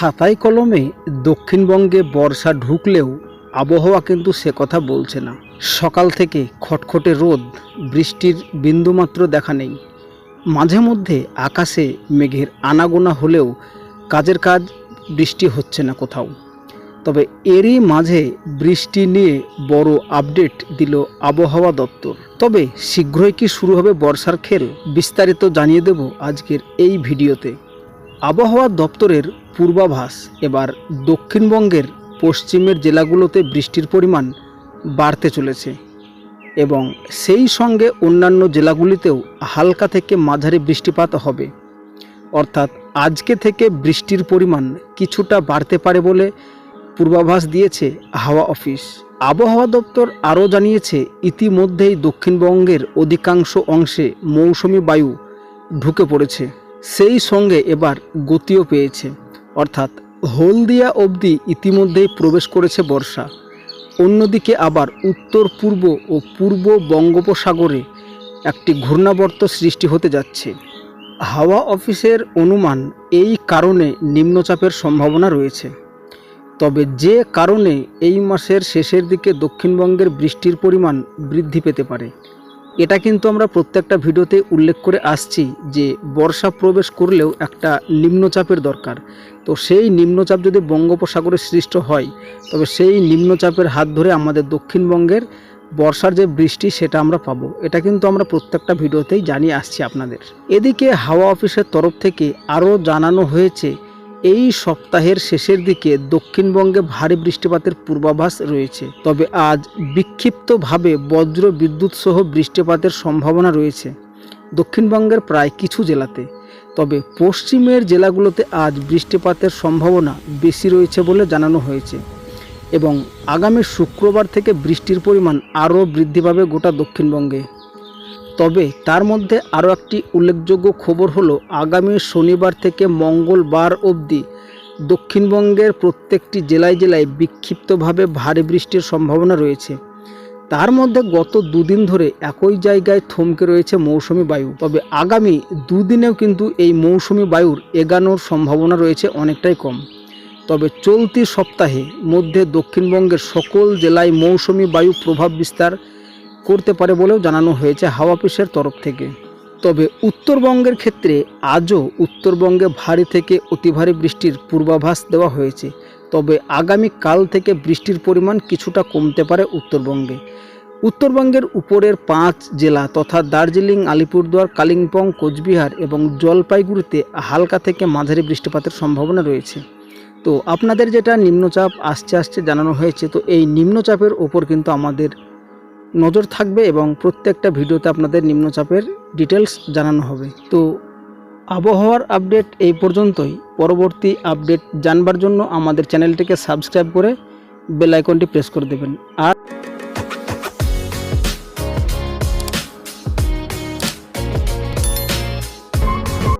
খাতায় কলমে দক্ষিণবঙ্গে বর্ষা ঢুকলেও আবহাওয়া কিন্তু সে কথা বলছে না। সকাল থেকে খটখটে রোদ, বৃষ্টির বিন্দুমাত্র দেখা নেই। মাঝে মধ্যে আকাশে মেঘের আনাগোনা হলেও কাজের কাজ বৃষ্টি হচ্ছে না কোথাও। তবে এরই মাঝে বৃষ্টি নিয়ে বড় আপডেট দিল আবহাওয়া দপ্তর। তবে শীঘ্রই কি শুরু হবে বর্ষার খেল, বিস্তারিত জানিয়ে দেব আজকের এই ভিডিওতে। আবহাওয়া দপ্তরের পূর্বাভাস, এবার দক্ষিণবঙ্গের পশ্চিমের জেলাগুলোতে বৃষ্টির পরিমাণ বাড়তে চলেছে এবং সেই সঙ্গে অন্যান্য জেলাগুলিতেও হালকা থেকে মাঝারি বৃষ্টিপাত হবে। অর্থাৎ আজকে থেকে বৃষ্টির পরিমাণ কিছুটা বাড়তে পারে বলে পূর্বাভাস দিয়েছে হাওয়া অফিস। আবহাওয়া দপ্তর আরও জানিয়েছে, ইতিমধ্যেই দক্ষিণবঙ্গের অধিকাংশ অংশে মৌসুমি বায়ু ঢুকে পড়েছে। সেই সঙ্গে এবার গতিও পেয়েছে। অর্থাৎ হলদিয়া অবধি ইতিমধ্যেই প্রবেশ করেছে বর্ষা। অন্যদিকে আবার উত্তর, পূর্ব ও পূর্ব বঙ্গোপসাগরে একটি ঘূর্ণাবর্ত সৃষ্টি হতে যাচ্ছে। হাওয়া অফিসের অনুমান এই কারণে নিম্নচাপের সম্ভাবনা রয়েছে। তবে যে কারণে এই মাসের শেষের দিকে দক্ষিণবঙ্গের বৃষ্টির পরিমাণ বৃদ্ধি পেতে পারে। এটা কিন্তু আমরা প্রত্যেকটা ভিডিওতে উল্লেখ করে আসছি যে বর্ষা প্রবেশ করলেও একটা নিম্নচাপের দরকার। তো সেই নিম্নচাপ যদি বঙ্গোপসাগরে সৃষ্ট হয়, তবে সেই নিম্নচাপের হাত ধরে আমাদের দক্ষিণবঙ্গের বর্ষার যে বৃষ্টি, সেটা আমরা পাবো। এটা কিন্তু আমরা প্রত্যেকটা ভিডিওতেই জানিয়ে আসছি আপনাদের। এদিকে হাওয়া অফিসের তরফ থেকে আরও জানানো হয়েছে এই সপ্তাহের শেষের দিকে দক্ষিণবঙ্গে ভারী বৃষ্টিপাতের পূর্বাভাস রয়েছে। তবে আজ বিক্ষিপ্তভাবে বজ্র বিদ্যুৎ সহ বৃষ্টিপাতের সম্ভাবনা রয়েছে দক্ষিণবঙ্গের প্রায় কিছু জেলাতে। তবে পশ্চিমের জেলাগুলোতে আজ বৃষ্টিপাতের সম্ভাবনা বেশি রয়েছে বলে জানানো হয়েছে এবং আগামী শুক্রবার থেকে বৃষ্টির পরিমাণ আরও বৃদ্ধি পাবে গোটা দক্ষিণবঙ্গে। তবে তার মধ্যে আরও একটি উল্লেখযোগ্য খবর হলো, আগামী শনিবার থেকে মঙ্গলবার অবধি দক্ষিণবঙ্গের প্রত্যেকটি জেলায় জেলায় বিক্ষিপ্তভাবে ভারী বৃষ্টির সম্ভাবনা রয়েছে। তার মধ্যে গত দুদিন ধরে একই জায়গায় থমকে রয়েছে মৌসুমি বায়ু। তবে আগামী দুদিনেও কিন্তু এই মৌসুমি বায়ুর এগানোর সম্ভাবনা রয়েছে অনেকটাই কম। তবে চলতি সপ্তাহে মধ্যে দক্ষিণবঙ্গের সকল জেলায় মৌসুমি বায়ু প্রভাব বিস্তার করতে পারে বলেও জানানো হয়েছে হাওয়া অফিসের তরফ থেকে। তবে উত্তরবঙ্গের ক্ষেত্রে আজও উত্তরবঙ্গে ভারী থেকে অতি ভারী বৃষ্টির পূর্বাভাস দেওয়া হয়েছে। তবে আগামী কাল থেকে বৃষ্টির পরিমাণ কিছুটা কমতে পারে উত্তরবঙ্গে। উত্তরবঙ্গের উপরের পাঁচ জেলা তথা দার্জিলিং, আলিপুরদুয়ার, কালিম্পং, কোচবিহার এবং জলপাইগুড়িতে হালকা থেকে মাঝারি বৃষ্টিপাতের সম্ভাবনা রয়েছে। তো আপনাদের যেটা নিম্নচাপ, আসছে আসছে জানানো হয়েছে। তো এই নিম্নচাপের ওপর কিন্তু আমাদের নজর থাকবে এবং প্রত্যেকটা ভিডিওতে আপনাদের নিম্নচাপের ডিটেলস জানানো হবে। তো আবহাওয়ার আপডেট এই পর্যন্তই। পরবর্তী আপডেট জানবার জন্য আমাদের চ্যানেলটিকে সাবস্ক্রাইব করে বেল আইকনটি প্রেস করে দেবেন। আর